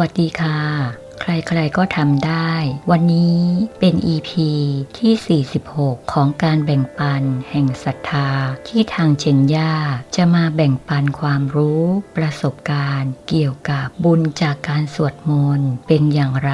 วัสดีค่ะ ใครๆก็ทำได้ วันนี้เป็น EP ที่ 46 ของการแบ่งปันแห่งศรัทธา ที่ทางเจนย่าจะมาแบ่งปันความรู้ ประสบการณ์ เกี่ยวกับบุญจากการสวดมนต์เป็นอย่างไร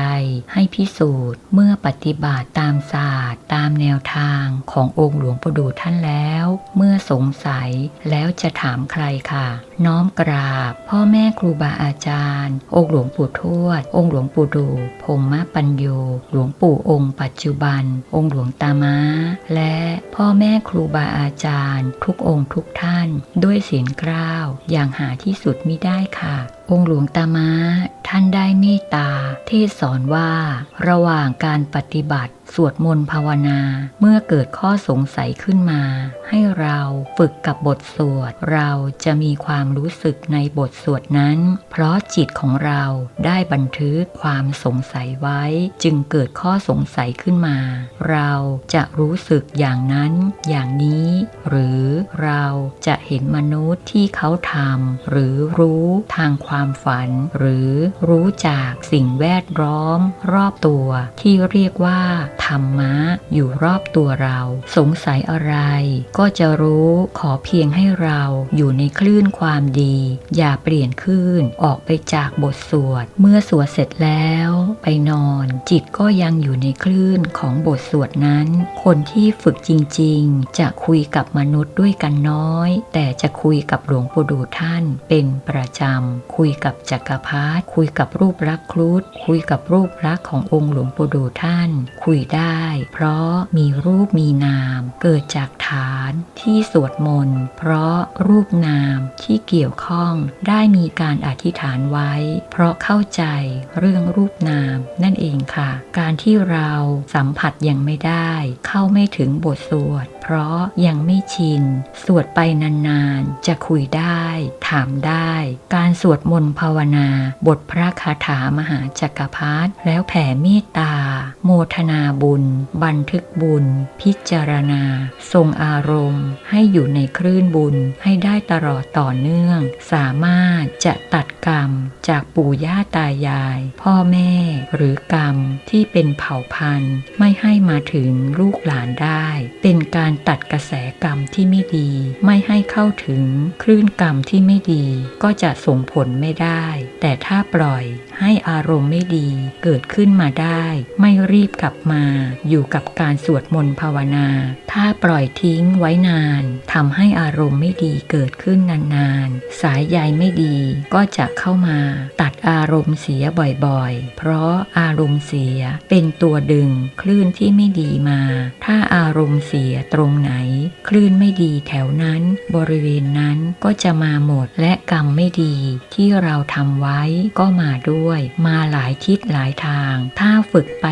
ให้พิสูจน์เมื่อปฏิบัติตามศาสตร์ ตามแนวทางขององค์หลวงปู่ดูท่านแล้ว เมื่อสงสัยแล้วจะถามใครค่ะ น้อมกราบ พ่อแม่ครูบาอาจารย์ องค์หลวงปู่ทวด องค์หลวงปู่ดูพงมะปัญโยหลวงปู่องค์ปัจจุบัน องค์หลวงตามาและพ่อแม่ครูบาอาจารย์ ทุกองค์ทุกท่าน ด้วยเสียงกล้าว อย่างหาที่สุดมิได้ค่ะ องค์หลวงตามาท่านได้เมตตาเทศสอนว่า ระหว่างการปฏิบัติ สวดมนต์ภาวนา เมื่อเกิดข้อสงสัยขึ้นมา ให้เราฝึกกับบทสวด เราจะมีความรู้สึกในบทสวดนั้น เพราะจิตของเราได้บันทึกความสงสัยไว้ จึงเกิดข้อสงสัยขึ้นมา เราจะรู้สึกอย่างนั้น อย่างนี้ หรือเราจะเห็นมนุษย์ที่เขาทำหรือรู้ทางความฝัน หรือรู้จากสิ่งแวดล้อม รอบตัว ที่เรียกว่าธรรมะ อยู่รอบตัวเรา สงสัยอะไร ก็จะรู้ขอเพียงให้เราอยู่ในคลื่นความดี อย่าเปลี่ยนคลื่นออกไปจากบทสวด เมื่อสวดเสร็จแล้ว ไปนอน จิตก็ยังอยู่ในคลื่นของบทสวดนั้น คนที่ฝึกจริง ๆ จะคุยกับมนุษย์ด้วยกันน้อย แต่จะคุยกับหลวงปู่ดูท่านเป็นประจำคุยยกับจักรพรรดิคุยกับรูปรักครุฑคุยกับรูปรักขององค์หลวงปู่ดูท่าน คุยได้ เพราะมีรูปมีนามเกิดจากฐานที่สวดมนต์เพราะรูปนามที่เกี่ยวข้องได้มีการอธิษฐานไว้ เพราะเข้าใจเรื่องรูปนามนั่นเองค่ะ การที่เราสัมผัสยังไม่ได้ เข้าไม่ถึงบทสวด เพราะยังไม่ชิน สวดไปนานๆ จะคุยได้ ถามได้ การสวดมนต์ภาวนา บทพระคาถามหาจักรพรรดิแล้วแผ่เมตตา โมทนาบุญ บันทึกบุญ พิจารณา ทรงอารมณ์ ให้อยู่ในคลื่นบุญให้ได้ตลอดต่อเนื่อง สามารถจะตัดกรรมจากปู่ย่าตายาย พ่อแม่หรือกรรมที่เป็นเผ่าพันธุ์ ไม่ให้มาถึงลูกหลานได้ เป็นการตัดกระแสกรรมที่ไม่ดี ไม่ให้เข้าถึงคลื่นกรรมที่ไม่ดี ก็จะส่งผลไม่ได้ แต่ถ้าปล่อยให้อารมณ์ไม่ดีเกิดขึ้นมาได้ ไม่รีบกลับมา อยู่กับการสวดมนต์ภาวนา ถ้าปล่อยทิ้งไว้นานทำให้อารมณ์ไม่ดีเกิดขึ้นนานๆ สายใยไม่ดีก็จะเข้ามา ตัดอารมณ์เสียบ่อยๆ เพราะอารมณ์เสียเป็นตัวดึง คลื่นที่ไม่ดีมา ถ้าอารมณ์เสียตรงไหน คลื่นไม่ดีแถวนั้น บริเวณนั้นก็จะมาหมดและกรรมไม่ดีที่เราทำไว้ก็มาด้วย มาหลายทิศหลายทาง ถ้าฝึกไป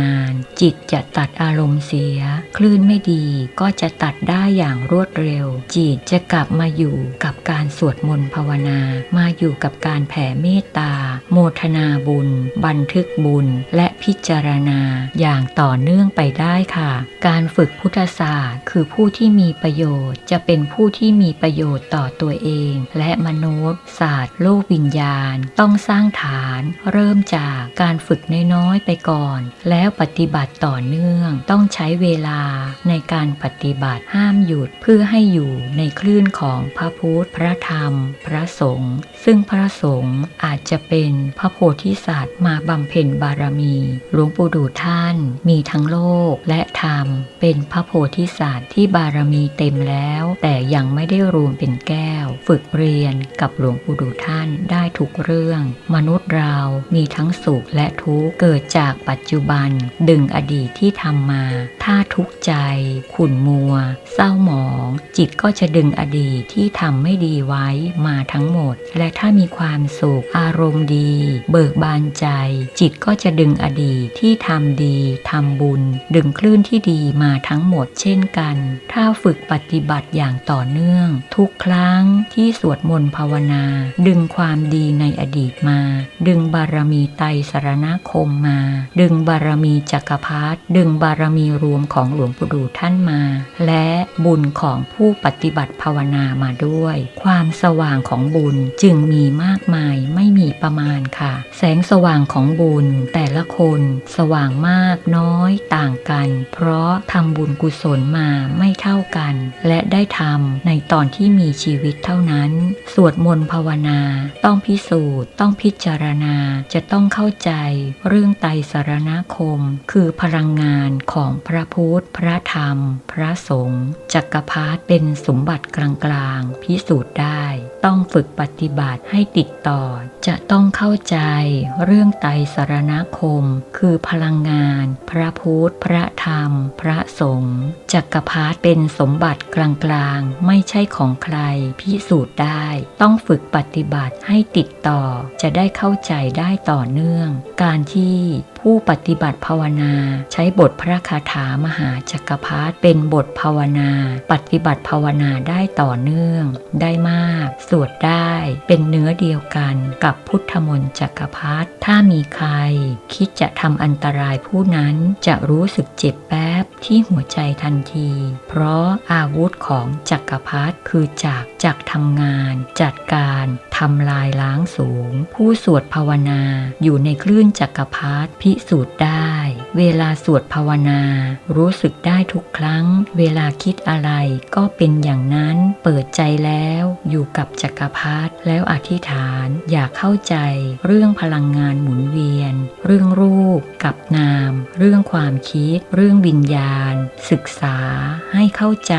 นานๆ จิตจะตัดอารมณ์เสีย คลื่นไม่ดีก็จะตัดได้อย่างรวดเร็ว จิตจะกลับมาอยู่กับการสวดมนต์ภาวนา มาอยู่กับการแผ่เมตตา โมทนาบุญ บันทึกบุญ และพิจารณาอย่างต่อเนื่องไปได้ค่ะ การฝึกพุทธศาสตร์ คือผู้ที่มีประโยชน์ จะเป็นผู้ที่มีประโยชน์ต่อตัวเอง และมนุษย์ ศาสตร์ โลกวิญญาณต้องสร้างฐาน เริ่มจากการฝึกน้อยๆไปก่อน แล้วปฏิบัติต่อเนื่อง ต้องใช้เวลาในการปฏิบัติห้ามหยุดเพื่อให้อยู่ในคลื่นของพระพุทธ พระธรรม พระสงฆ์ซึ่งพระสงฆ์อาจจะเป็นพระโพธิสัตว์มาบำเพ็ญบารมี หลวงปู่ดูท่าน มีทั้งโลกและธรรม เป็นพระโพธิสัตว์ที่บารมีเต็มแล้ว แต่ยังไม่ได้รวมเป็นแก้ว ฝึกเรียนกับหลวงปู่ดูท่านได้ทุกเรื่องมนุษย์เรามีทั้งสุขและทุกข์เกิดจากปัจจุบัน ดึงอดีตที่ทำมา ถ้าทุกข์ใจ ขุ่นมัว เศร้าหมอง จิตก็จะดึงอดีตที่ทำไม่ดีไว้มาทั้งหมด และถ้ามีความสุข อารมณ์ดี เบิกบานใจ จิตก็จะดึงอดีตที่ทำดีทำบุญ ดึงคลื่นที่ดีมาทั้งหมดเช่นกัน ถ้าฝึกปฏิบัติอย่างต่อเนื่อง ทุกครั้งที่สวดมนต์ภาวนา ดึงความดีในออดีตมา ดึงบารมีไตรสรณคมมา ดึงบารมีจักรพรรดิดึงบารมีรวมของหลวงปู่ดูท่านมา และบุญของผู้ปฏิบัติภาวนามาด้วย ความสว่างของบุญจึงมีมากมายไม่มีประมาณค่ะ แสงสว่างของบุญแต่ละคนสว่างมากน้อยต่างกัน เพราะทำบุญกุศลมาไม่เท่ากัน และได้ทำในตอนที่มีชีวิตเท่านั้น สวดมนต์ภาวนาต้องพิสูจน์ต้องพิจารณาจะต้องเข้าใจเรื่องไตรสรณคม คือพลังงานของพระพุทธ พระธรรม พระสงฆ์จักรพรรดิเป็นสมบัติกลางๆ พิสูจน์ได้ ต้องฝึกปฏิบัติให้ติดต่อ จะต้องเข้าใจเรื่องไตรสรณคม คือพลังงาน พระพุทธ พระธรรม พระสงฆ์จักรพรรดิเป็นสมบัติกลางๆ ไม่ใช่ของใคร พิสูจน์ได้ ต้องฝึกปฏิบัติให้ติดต่อจะได้เข้าใจได้ต่อเนื่อง การที่ ผู้ปฏิบัติภาวนา ใช้บทพระคาถามหาจักรพรรดิเป็นบทภาวนา ปฏิบัติภาวนาได้ต่อเนื่อง ได้มาก สวดได้เป็นเนื้อเดียวกันกับพุทธมนต์จักรพรรดิถ้ามีใคร คิดจะทำอันตรายผู้นั้นจะรู้สึกเจ็บแป๊บที่หัวใจทันที เพราะอาวุธของจักรพรรดิคือจักจักทำงาน จัดการทำลายล้างสูง ผู้สวดภาวนาอยู่ในคลื่นจักรพรรดิพิสูจน์ได้ เวลาสวดภาวนา รู้สึกได้ทุกครั้ง เวลาคิดอะไรก็เป็นอย่างนั้น เปิดใจแล้วอยู่กับจักรพรรดิแล้วอธิษฐานอยากเข้าใจ เรื่องพลังงานหมุนเวียน เรื่องรูปกับนาม เรื่องความคิด เรื่องวิญญาณ ศึกษาให้เข้าใจ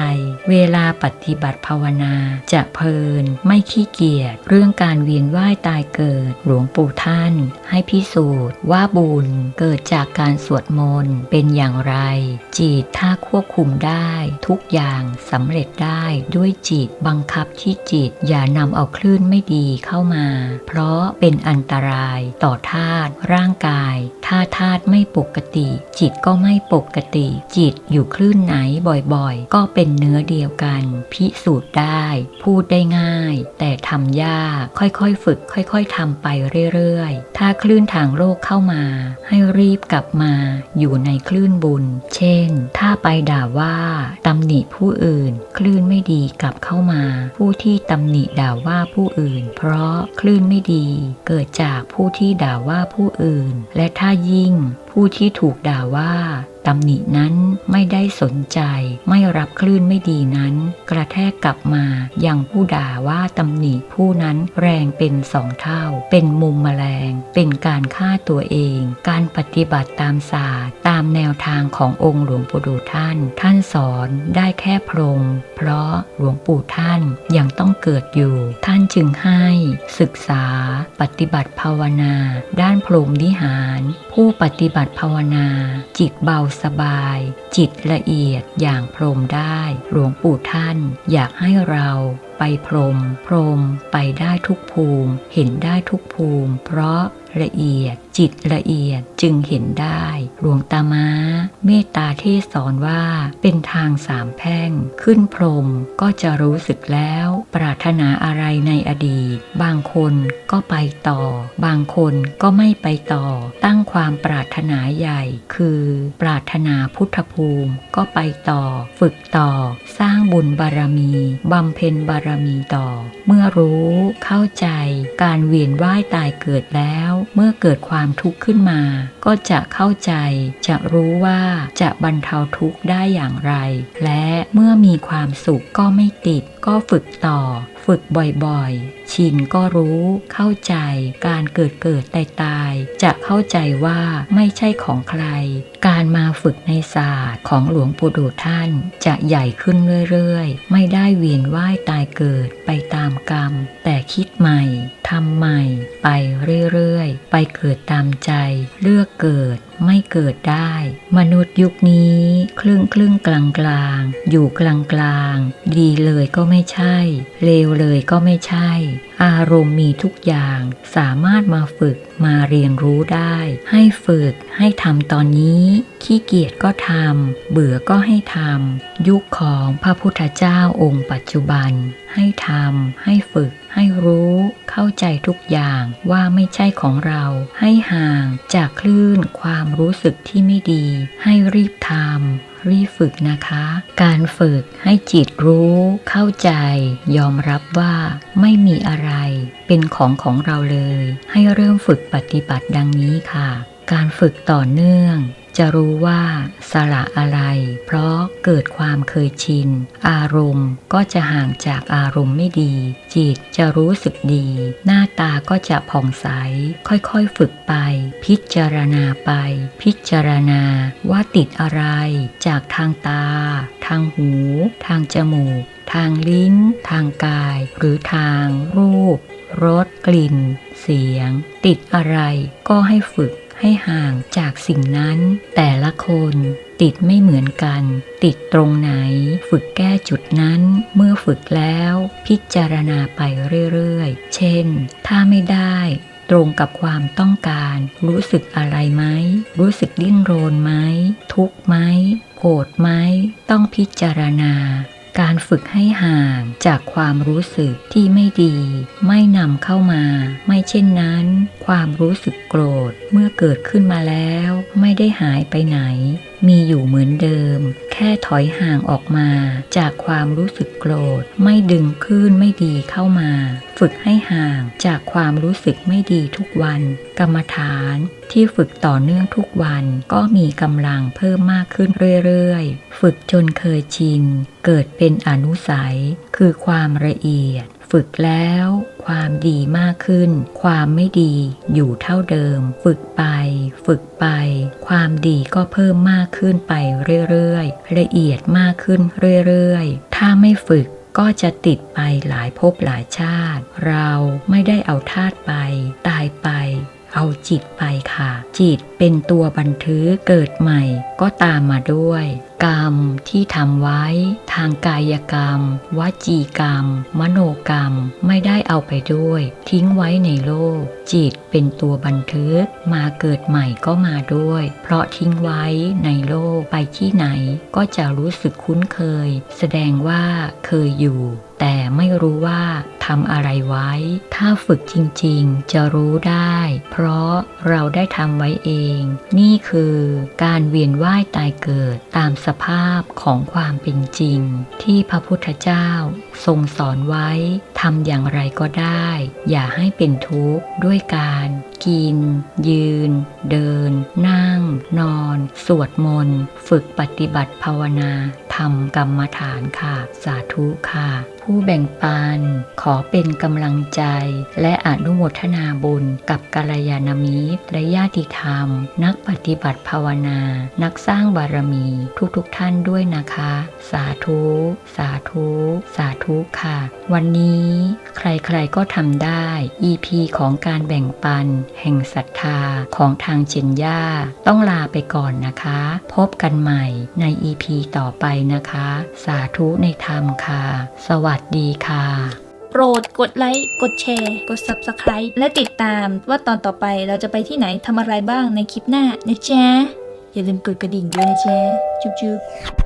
เวลาปฏิบัติภาวนาจะเพลิน ไม่ขี้เกียจเรื่องการเวียนว่ายตายเกิด หลวงปู่ท่าน ให้พิสูจน์ว่าบุญเกิดจากการสวดมนต์เป็นอย่างไร จิตถ้าควบคุมได้ ทุกอย่างสำเร็จได้ด้วยจิตบังคับที่จิตอย่านำเอาคลื่นไม่ดีเข้ามา เพราะเป็นอันตรายต่อธาตุร่างกาย ถ้าธาตุไม่ปกติ จิตก็ไม่ปกติ จิตอยู่คลื่นไหนบ่อยๆ ก็เป็นเนื้อเดียวกัน พิสูจน์ได้ พูดได้ง่าย แต่ทำยากค่อยๆ ฝึก ค่อย ๆทำไปเรื่อยๆ ถ้าคลื่นทางโลกเข้ามาให้รีบกลับมาอยู่ในคลื่นบุญ เช่น ถ้าไปด่าว่าตำหนิผู้อื่น คลื่นไม่ดีกลับเข้ามา ผู้ที่ตำหนิด่าว่าผู้อื่น เพราะคลื่นไม่ดี เกิดจากผู้ที่ด่าว่าผู้อื่น และถ้ายิ่ง ผู้ที่ถูกด่าว่าตำหนินั้นไม่ได้สนใจ ไม่รับคลื่นไม่ดีนั้น กระแทกกลับมาอยังผู้ด่าว่าตำหนิผู้นั้นแรงเป็นสองเท่า เป็นมุมแมลง เป็นการฆ่าตัวเอง การปฏิบัติตามศาสตร์ ตามแนวทางขององค์หลวงปู่ดูท่าน ท่านสอนได้แค่พรมเพราะหลวงปู่ท่านยังต้องเกิดอยู่ ท่านจึงให้ ศึกษา ปฏิบัติภาวนา ด้านพรหมวิหาร ผู้ปฏิบัติภาวนา จิตเบาสบาย จิตละเอียดอย่างพรมได้ หลวงปู่ท่านอยากให้เราไปพรม พรมไปได้ทุกภูมิ เห็นได้ทุกภูมิ เพราะละเอียด จิตละเอียดจึงเห็นได้หลวงตามาเมตตาเทศสอนว่าเป็นทางสามแพร่ง ขึ้นพรหมก็จะรู้สึกแล้ว ปรารถนาอะไรในอดีต บางคนก็ไปต่อ บางคนก็ไม่ไปต่อ ตั้งความปรารถนาใหญ่ คือปรารถนาพุทธภูมิก็ไปต่อ ฝึกต่อ สร้างบุญบารมี บำเพ็ญบารมีต่อ เมื่อรู้เข้าใจการเวียนว่ายตายเกิดแล้ว เมื่อเกิดความความทุกข์ขึ้นมา ก็จะเข้าใจ จะรู้ว่าจะบรรเทาทุกข์ได้อย่างไร และเมื่อมีความสุขก็ไม่ติด ก็ฝึกต่อ ฝึกบ่อยๆ ชินก็รู้ เข้าใจ การเกิดเกิดตายตายจะเข้าใจว่าไม่ใช่ของใคร การมาฝึกในศาสตร์ของหลวงปู่ดูท่านจะใหญ่ขึ้นเรื่อยๆ ไม่ได้เวียนว่ายตายเกิดไปตามกรรม แต่คิดใหม่ทำใหม่ ไปเรื่อยๆ ไปเกิดตามใจ เลือกเกิดไม่เกิดได้ มนุษย์ยุคนี้ครึ่งครึ่งกลางกลางอยู่กลางกลางดีเลยก็ไม่ใช่ เลวเลยก็ไม่ใช่ อารมณ์มีทุกอย่างสามารถมาฝึกมาเรียนรู้ได้ ให้ฝึกให้ทำตอนนี้ ขี้เกียจก็ทำเบื่อก็ให้ทำยุคของพระพุทธเจ้าองค์ปัจจุบัน ให้ทำให้ฝึก ให้รู้ เข้าใจทุกอย่างว่าไม่ใช่ของเรา ให้ห่างจากคลื่นความรู้สึกที่ไม่ดี ให้รีบทำ รีบฝึกนะคะ การฝึกให้จิตรู้เข้าใจ ยอมรับว่าไม่มีอะไร เป็นของของเราเลย ให้เริ่มฝึกปฏิบัติดังนี้ค่ะ การฝึกต่อเนื่อง จะรู้ว่าสละอะไร เพราะเกิดความเคยชิน อารมณ์ก็จะห่างจากอารมณ์ไม่ดี จิตจะรู้สึกดี หน้าตาก็จะผ่องใส ค่อยๆฝึกไป พิจารณาไป พิจารณาว่าติดอะไร จากทางตา ทางหู ทางจมูก ทางลิ้น ทางกาย หรือทางรูปรสกลิ่น เสียง ติดอะไรก็ให้ฝึก ให้ห่างจากสิ่งนั้น แต่ละคนติดไม่เหมือนกัน ติดตรงไหน ฝึกแก้จุดนั้น เมื่อฝึกแล้ว พิจารณาไปเรื่อยๆ เช่น ถ้าไม่ได้ตรงกับความต้องการ รู้สึกอะไรไหม รู้สึกดิ้นรนไหม ทุกไหมโกรธไหม ต้องพิจารณา การฝึกให้ห่างจากความรู้สึกที่ไม่ดี ไม่นำเข้ามา ไม่เช่นนั้น ความรู้สึกโกรธเมื่อเกิดขึ้นมาแล้ว ไม่ได้หายไปไหน มีอยู่เหมือนเดิม แค่ถอยห่างออกมาจากความรู้สึกโกรธ ไม่ดึงคลื่นไม่ดีเข้ามา ฝึกให้ห่างจากความรู้สึกไม่ดีทุกวัน กรรมฐานที่ฝึกต่อเนื่องทุกวันก็มีกำลังเพิ่มมากขึ้นเรื่อยๆ ฝึกจนเคยชิน เกิดเป็นอนุสัย คือความละเอียด ฝึกแล้ว ความดีมากขึ้น ความไม่ดีอยู่เท่าเดิม ฝึกไป ฝึกไป ความดีก็เพิ่มมากขึ้นไปเรื่อยๆ ละเอียดมากขึ้นเรื่อยๆ ถ้าไม่ฝึกก็จะติดไปหลายภพหลายชาติ เราไม่ได้เอาธาตุไป ตายไป เอาจิตไปค่ะ จิตเป็นตัวบันทึกเกิดใหม่ ก็ตามมาด้วย กรรมที่ทำไว้ ทางกายกรรม วจีกรรม มโนกรรมไม่ได้เอาไปด้วย ทิ้งไว้ในโลก จิตเป็นตัวบันทึก มาเกิดใหม่ก็มาด้วย เพราะทิ้งไว้ในโลกไปที่ไหน ก็จะรู้สึกคุ้นเคย แสดงว่าเคยอยู่ แต่ไม่รู้ว่าทำอะไรไว้ ถ้าฝึกจริงๆ จะรู้ได้ เพราะเราได้ทำไว้เอง นี่คือการเวียนว่ายตายเกิดตามสภาพของความเป็นจริง ที่พระพุทธเจ้าทรงสอนไว้ทำอย่างไรก็ได้ อย่าให้เป็นทุกข์ด้วยการ กิน ยืน เดิน นั่ง นอน สวดมนต์ ฝึกปฏิบัติภาวนาทำกรรมฐานค่ะ สาธุค่ะ ผู้แบ่งปันขอเป็นกำลังใจ และอนุโมทนาบุญกับกัลยาณมิตรและญาติธรรม นักปฏิบัติภาวนา นักสร้างบารมีทุกๆทท่านด้วยนะคะ สาธุ สาธุ สาธุค่ะ วันนี้ใครๆก็ทำได้ EP ของการแบ่งปันแห่งศรัทธาของทางเจนย่าต้องลาไปก่อนนะคะ พบกันใหม่ใน EP ต่อไปนะคะ สาธุในธรรมค่ะ สวัสดีค่ะ โปรดกดไลค์กดแชร์ กด Subscribe และติดตามว่าตอนต่อไปเราจะไปที่ไหนทำอะไรบ้างในคลิปหน้านะจ๊ะอย่าลืมกดกระดิ่งด้วยนะจ๊ะจุ๊บๆ